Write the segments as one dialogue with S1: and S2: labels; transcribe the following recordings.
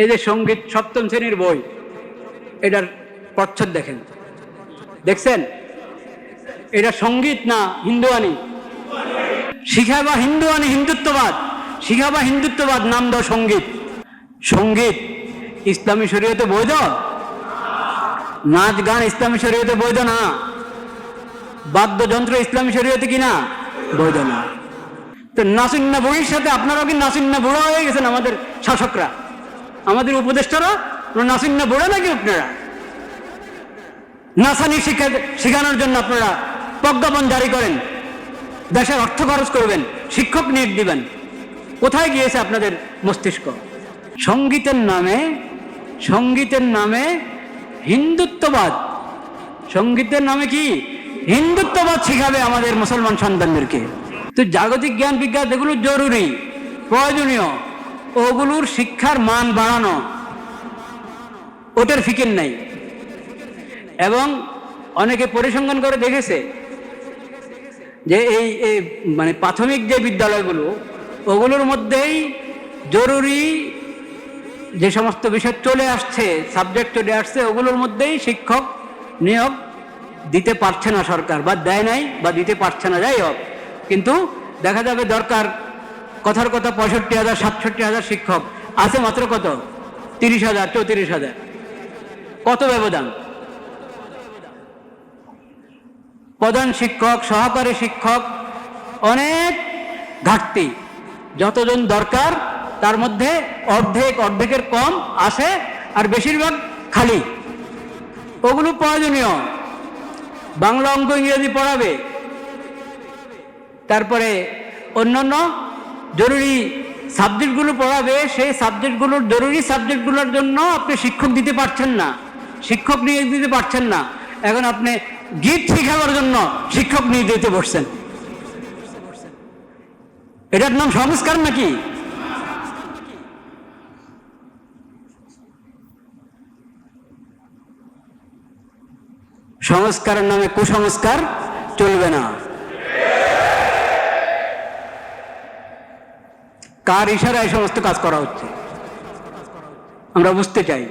S1: এই যে সংগীত সপ্তম শ্রেণির বই, এটার প্রচ্ছদ দেখেন। দেখছেন? এটা সংগীত না হিন্দুয়ানি? শিখা বা হিন্দুয়ানি হিন্দুত্ববাদ? শিখা বা হিন্দুত্ববাদ নাম দাও সংগীত। সংগীত, ইসলামী শরীয়তে বৈধ? নাচ, গান, ইসলামী শরীয়তে বৈধ না। বাদ্যযন্ত্র, ইসলামী শরীয়তে কি না? বৈধ না। তো নাসিন্না বুড়ির সাথে আপনারাও কি নাসিন্না বুড়ো হয়ে গেছেন আমাদের শাসকরা? আমাদের উপদেষ্টারা নাসিন্না বুড়ো নাকি আপনারা? নাসানি শিক্ষা শেখানোর জন্য আপনারা প্রজ্ঞাপন জারি করেন। দেশের অর্থ খরচ করবেন, শিক্ষক নিয়োগ দিবেন। কোথায় গিয়েছে আপনাদের মস্তিষ্ক? সঙ্গীতের নামে সঙ্গীতের নামে হিন্দুত্ববাদ। সঙ্গীতের নামে কি? হিন্দুত্ববাদ শিখাবে আমাদের মুসলমান সন্তানদেরকে। তো জাগতিক জ্ঞান বিজ্ঞান এগুলো জরুরি, প্রয়োজনীয়। ওগুলোর শিক্ষার মান বাড়ানো, ওটার ফিকির নাই। এবং অনেকে পরিসংখ্যান করে দেখেছে যে এই মানে প্রাথমিক যে বিদ্যালয়গুলো, ওগুলোর মধ্যেই জরুরি যে সমস্ত বিষয় চলে আসছে সাবজেক্ট চলে আসছে, ওগুলোর মধ্যেই শিক্ষক নিয়োগ দিতে পারছে না সরকার, বা দেয় নাই বা দিতে পারছে না, যাই হোক। কিন্তু দেখা যাবে দরকার কথার কথা পঁয়ষট্টি হাজার, সাতষট্টি হাজার শিক্ষক। আছে মাত্র কত? তিরিশ হাজার, চৌত্রিশ হাজার। কত ব্যবধান? প্রধান শিক্ষক, সহকারী শিক্ষক, অনেক ঘাটতি। যতজন দরকার, তার মধ্যে অর্ধেক, অর্ধেকের কম আসে, আর বেশিরভাগ খালি। ওগুলো প্রয়োজনীয়। বাংলা অঙ্ক ইংরেজি পড়াবে। তারপরে অন্যান্য জরুরি সাবজেক্টগুলো পড়াবে, সেই সাবজেক্টগুলোর জরুরি সাবজেক্টগুলোর জন্য আপনি শিক্ষক দিতে পারছেন না। শিক্ষক নিয়োগ দিতে পারছেন না। এখন আপনি গীত শিখাবার জন্য শিক্ষক নিয়ে দিতে বসছেন। এটার নাম সংস্কার নাকি? সংস্কারের নামে কুসংস্কার চলবে না। কার ইশারায় সমস্ত কাজ করা হচ্ছে? আমরা বুঝতে চাই।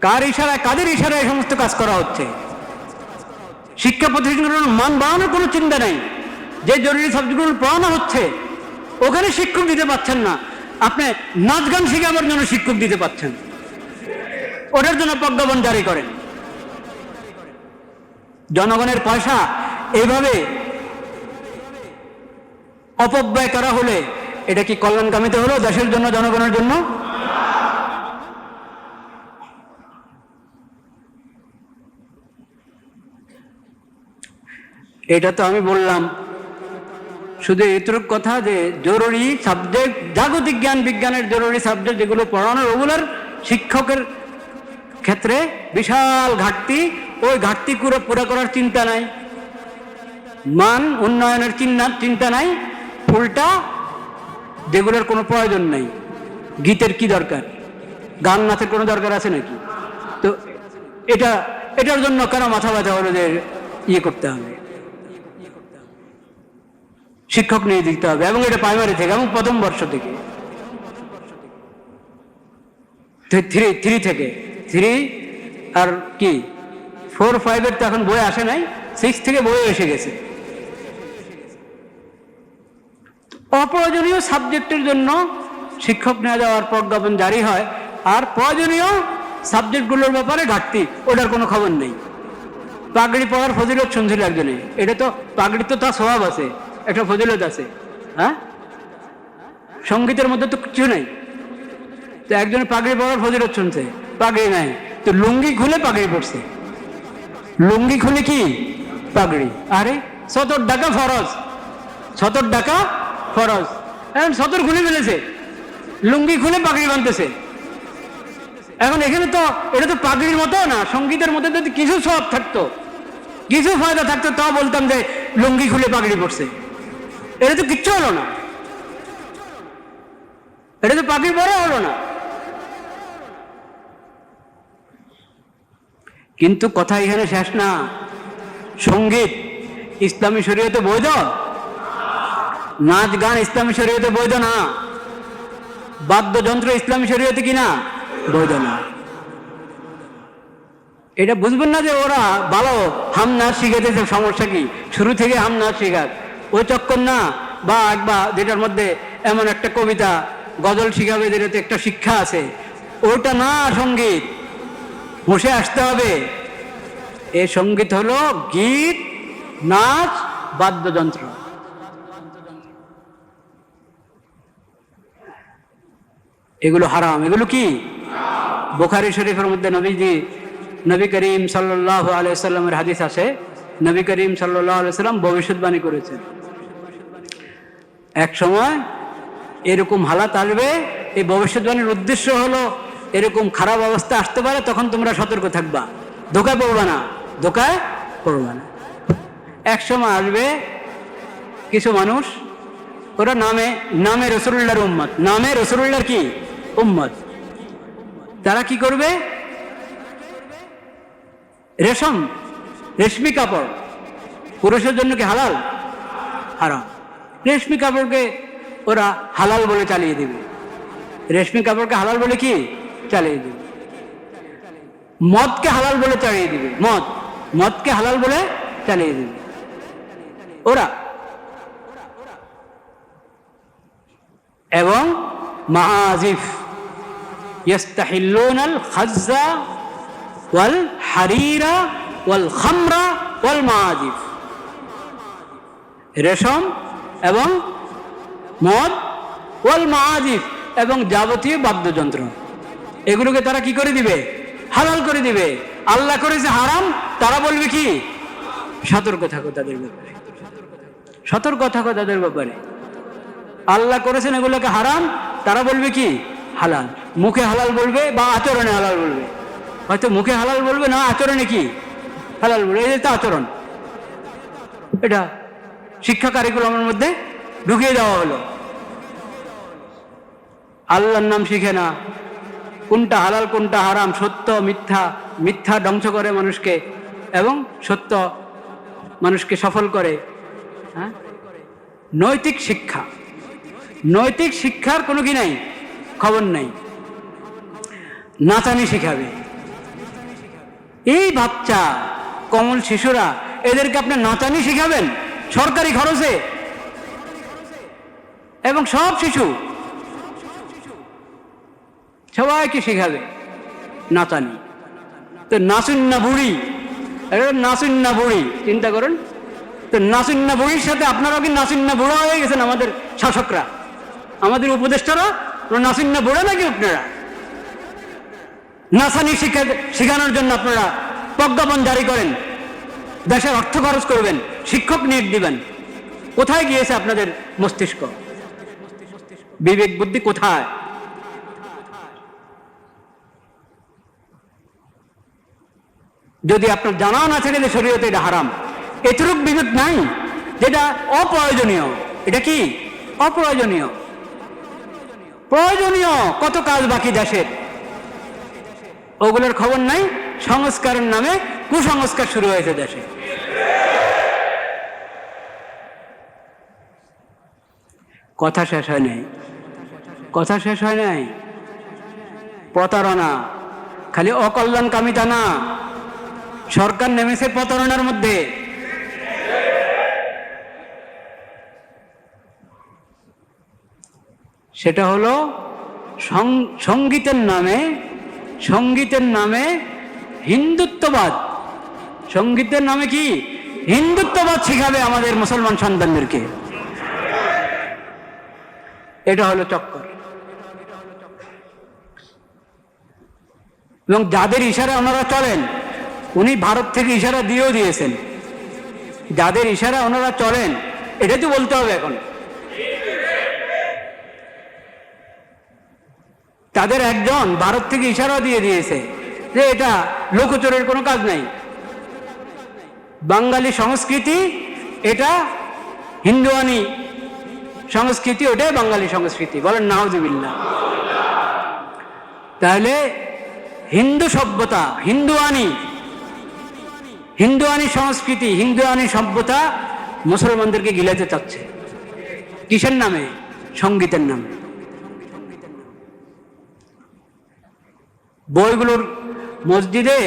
S1: কার ইশারায়, কাদের ইশারায় সমস্ত কাজ করা হচ্ছে? শিক্ষা প্রতিষ্ঠানগুলোর মান বাড়ানোর কোনো চিন্তা নেই। যে জরুরি সাবজেক্টগুলো পড়ানো হচ্ছে, ওখানে শিক্ষক দিতে পাচ্ছেন না। আপনি নাচ গান শিখে আমার জন্য শিক্ষক দিতে পাচ্ছেন। ওটার জন্য প্রজ্ঞাপন জারি করেন। জনগণের পয়সা এইভাবে অপব্যয় করা হলে এটা কি কল্যাণকামিতে হলো দেশের জন্য, জনগণের জন্য? এটা তো আমি বললাম। শুধু এতটুক কথা যে জরুরি সাবজেক্ট জাগতিক জ্ঞান, বিজ্ঞানের জরুরি সাবজেক্ট যেগুলো পড়ানোর ওগুলোর শিক্ষকের ক্ষেত্রে বিশাল ঘাটতি। ওই ঘাটতি পুরো পুরো করার চিন্তা নাই। মান, উন্নয়নের চিন্তা চিন্তা নাই। ফুলটা যেগুলোর কোনো প্রয়োজন নেই। গীতের কি দরকার? গান নাচের কোনো দরকার আছে নাকি? তো এটা, এটার জন্য কেন মাথা ব্যথা হলো যে ইয়ে করতে হবে? শিক্ষক নিয়ে দিতে হবে এবং এটা প্রাইমারি থেকে এবং প্রথম বর্ষ থেকে। থ্রি থ্রি থেকে। থ্রি আর কি? ফোর ফাইভের তো এখন বই আসে নাই। সিক্স থেকে বই এসে গেছে। অপ্রয়োজনীয় সাবজেক্টের জন্য শিক্ষক নেওয়া যাওয়ার প্রজ্ঞাপন জারি হয়। আর প্রয়োজনীয় সাবজেক্টগুলোর ব্যাপারে ঘাটতি, ওটার কোনো খবর নেই। পাগড়ি পড়ার ফজিলত শুনছিল একজনে। এটা তো পাগড়ি তো তার স্বভাব আছে, একটা ফজিলত আছে। হ্যাঁ? সঙ্গীতের মধ্যে তো কিছু নেই। তো একজন পাগড়ি পড়ার ফজিলত শুনছে, পাগড়ি নাই। তো লুঙ্গি খুলে পাগড়ি পড়ছে লুঙ্গি খুলে কি? পাগড়ি। আরে, সতর ডাকা ফরজ। সতর ডাকা ফরজ এখন সতর খুলে ফেলেছে। লুঙ্গি খুলে পাগড়ি বাঁধতেছে। এখন এখানে তো, এটা তো পাগড়ির মতো না, সঙ্গীতের মধ্যে যদি কিছু সব থাকতো, কিছু ফায়দা থাকতো, তাও বলতাম যে লুঙ্গি খুলে পাগড়ি পড়ছে এটা তো কিচ্ছু হলো না। এটা তো পাগড়ি পরে হলো না। কিন্তু কথা এখানে শেষ না। সংগীত, ইসলামী শরীয়তে বৈধ? নাচ গান ইসলামী শরীয়তে বৈধ না। বাদ্যযন্ত্র ইসলামী শরীয়তে কিনা বৈধ না। এটা বুঝবেন না যে ওরা ভালো হাম নাচ শিখাতেছে সমস্যা কি? শুরু থেকে হাম নাচ শিখাক। ওই চক্কর না, বা একবার যেটার মধ্যে এমন একটা কবিতা গজল শিখাবে যেটাতে একটা শিক্ষা আছে। ওটা না সংগীত। বসে আসতে হবে। এ সংগীত হলো গীত, নাচ, বাদ্যযন্ত্র। এগুলো হারাম। এগুলো কি? বোখারি শরীফের মধ্যে নবীজি, নবী করিম সাল্লাহ আলাইসাল্লামের হাদিস আছে, নবী করিম সাল্লাহ আলাইসাল্লাম ভবিষ্যৎবাণী করেছেন। এক সময় এরকম হালাত আসবে, এই ভবিষ্যৎবাণীর উদ্দেশ্য হলো এরকম খারাপ অবস্থা আসতে পারে, তখন তোমরা সতর্ক থাকবা। ধোকায় পড়বা না, ধোকায় পড়বা না। এক সময় আসবে কিছু মানুষ, ওরা নামে নামে রসুল্লাহর উম্মত। নামে রসুল্লাহর কি? উম্মত। তারা কি করবে? রেশম, রেশমি কাপড়। পুরুষের জন্য কি হালাল? হারাম। রেশমি কাপড়কে ওরা হালাল বলে চালিয়ে দেবে। রেশমি কাপড়কে হালাল বলে কি? চালিয়ে দেবে। মদকে হালাল বলে চালিয়ে দিবে। মদ। মদকে হালাল বলে চালিয়ে দিবে। ওরা। এবং ইয়াস্তাহিল্লুনাল হারিরা ওয়াল খামরা রেশম এবং মদ ওয়াল মহাদিব এবং যাবতীয় বাদ্যযন্ত্র। এগুলোকে তারা কি করে দিবে? হালাল করে দিবে। আল্লাহ করেছে হারাম, তারা বলবে কি? সতর্ক থাকো তাদের ব্যাপারে। সতর্ক থাকো তাদের ব্যাপারে। আল্লাহ করেছেন এগুলোকে হারাম, তারা বলবে কি? হালাল। মুখে হালাল বলবে বা আচরণে হালাল বলবে? হয়তো মুখে হালাল বলবে না, আচরণে কি? হালাল বলবে। এই তো আচরণ। এটা শিক্ষা কারিকুলামের মধ্যে ঢুকিয়ে দেওয়া হলো। আল্লাহর নাম শিখে না। কোনটা হালাল, কোনটা হারাম, সত্য, মিথ্যা মিথ্যা ধ্বংস করে মানুষকে এবং সত্য মানুষকে সফল করে। হ্যাঁ? নৈতিক শিক্ষা। নৈতিক শিক্ষার কোনো কি নাই? খবর নাই। নাচানি শেখাবে। এই বাচ্চা, কমল শিশুরা, এদেরকে আপনি নাচানি শিখাবেন? সরকারি খরচে? এবং সব শিশু? সবাইকে শেখাবে নাচানি। তো নাচুন না বুড়ি। নাচুন না বুড়ি, চিন্তা করেন। তো নাচুন না বুড়ির সাথে আপনারাও কি নাচুন না বুড়া হয়ে গেছেন আমাদের শাসকরা? আমাদের উপদেষ্টারা? নাসিন না বুড়ে নাকি আপনারা? নাসানি শিক্ষা শেখানোর জন্য আপনারা প্রজ্ঞাপন জারি করেন। দেশের অর্থ খরচ করবেন, শিক্ষক নিয়োগ দিবেন। কোথায় গিয়েছে আপনাদের মস্তিষ্ক? বিবেক বুদ্ধি কোথায়? যদি আপনার জানাও না থাকে যে শরীয়তে এটা হারাম, এতটুক বিবেক নাই, যেটা অপ্রয়োজনীয়। এটা কি? অপ্রয়োজনীয়। প্রয়োজনীয় কত কাজ বাকি দেশের ওগুলোর খবর নাই, সংস্কারের নামে কুসংস্কার শুরু হয়েছে দেশে। কথা শেষ হয় নাই। কথা শেষ হয় নাই। প্রতারণা, খালি অকল্যাণকামিতা না। সরকার নেমেছে প্রতারণার মধ্যে। সেটা হলো সঙ্গীতের নামে সঙ্গীতের নামে হিন্দুত্ববাদ। সঙ্গীতের নামে কি? হিন্দুত্ববাদ শিখাবে আমাদের মুসলমান সন্তানদেরকে। এটা হলো চক্কর। এবং যাদের ইশারা ওনারা চলেন, উনি ভারত থেকে ইশারা দিয়েও দিয়েছেন। যাদের ইশারা ওনারা চলেন এটা তো বলতে হবে এখন। তাদের একজন ভারত থেকে ইশারা দিয়ে দিয়েছে যে এটা লোকচরের কোনো কাজ নাই। বাঙালি সংস্কৃতি এটা হিন্দুয়ানি সংস্কৃতি, ওটাই বাঙালি সংস্কৃতি। বলেন নাহজুবিল্লা তাহলে হিন্দু সভ্যতা, হিন্দুয়ানি হিন্দুয়ানি সংস্কৃতি, হিন্দুয়ানি সভ্যতা মুসলমানদেরকে গিলাতে চাচ্ছে। কিসের নামে? সঙ্গীতের নামে। বইগুলোর মসজিদে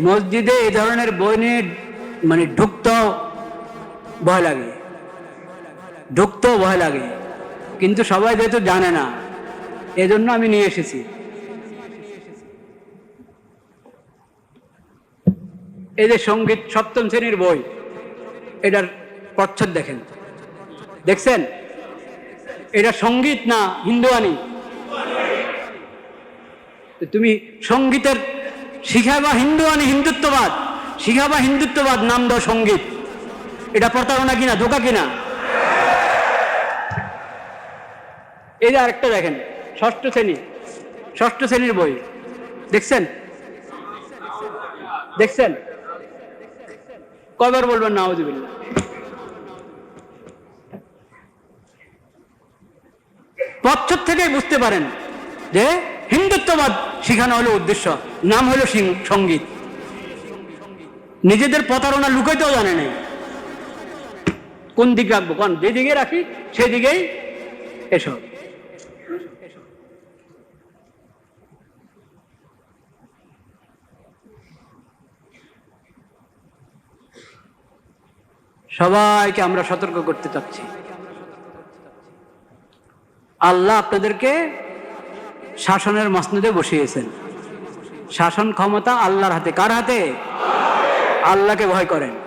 S1: মসজিদে এই ধরনের বই নিয়ে মানে ঢুকতেও ভয় লাগে। ঢুকতেও ভয় লাগে। কিন্তু সবাই যেহেতু জানে না, এজন্য আমি নিয়ে এসেছি। এই যে সংগীত সপ্তম শ্রেণির বই, এটার প্রচ্ছদ দেখেন। দেখছেন? এটা সংগীত না হিন্দুয়ানি? তুমি সঙ্গীতের শিখাবা হিন্দুয়ানি হিন্দুত্ববাদ শিখাবা হিন্দুত্ববাদ নাম দাও সংগীত। এটা প্রতারণা কিনা, ধোকা কিনা? এই যে আরেকটা দেখেন, ষষ্ঠ শ্রেণি, ষষ্ঠ শ্রেণির বই। দেখছেন? দেখছেন? কয়বার বলবেন নাউজুবিল্লাহ। পশ্চাৎ থেকেই বুঝতে পারেন যে হিন্দুত্ববাদ শিখানো হলো উদ্দেশ্য। নাম হলো সংগীত। নিজেদের প্রতারণা লুকাইতেও জানে নাই। কোন দিক রাখব? কোন? যেদিকে রাখি, সেদিকেই এসব সবাইকে আমরা সতর্ক করতে চাচ্ছি। আল্লাহ আপনাদেরকে শাসনের মসনদে বসিয়েছেন। শাসন ক্ষমতা আল্লাহর হাতে। কার হাতে? আল্লাহকে ভয় করেন।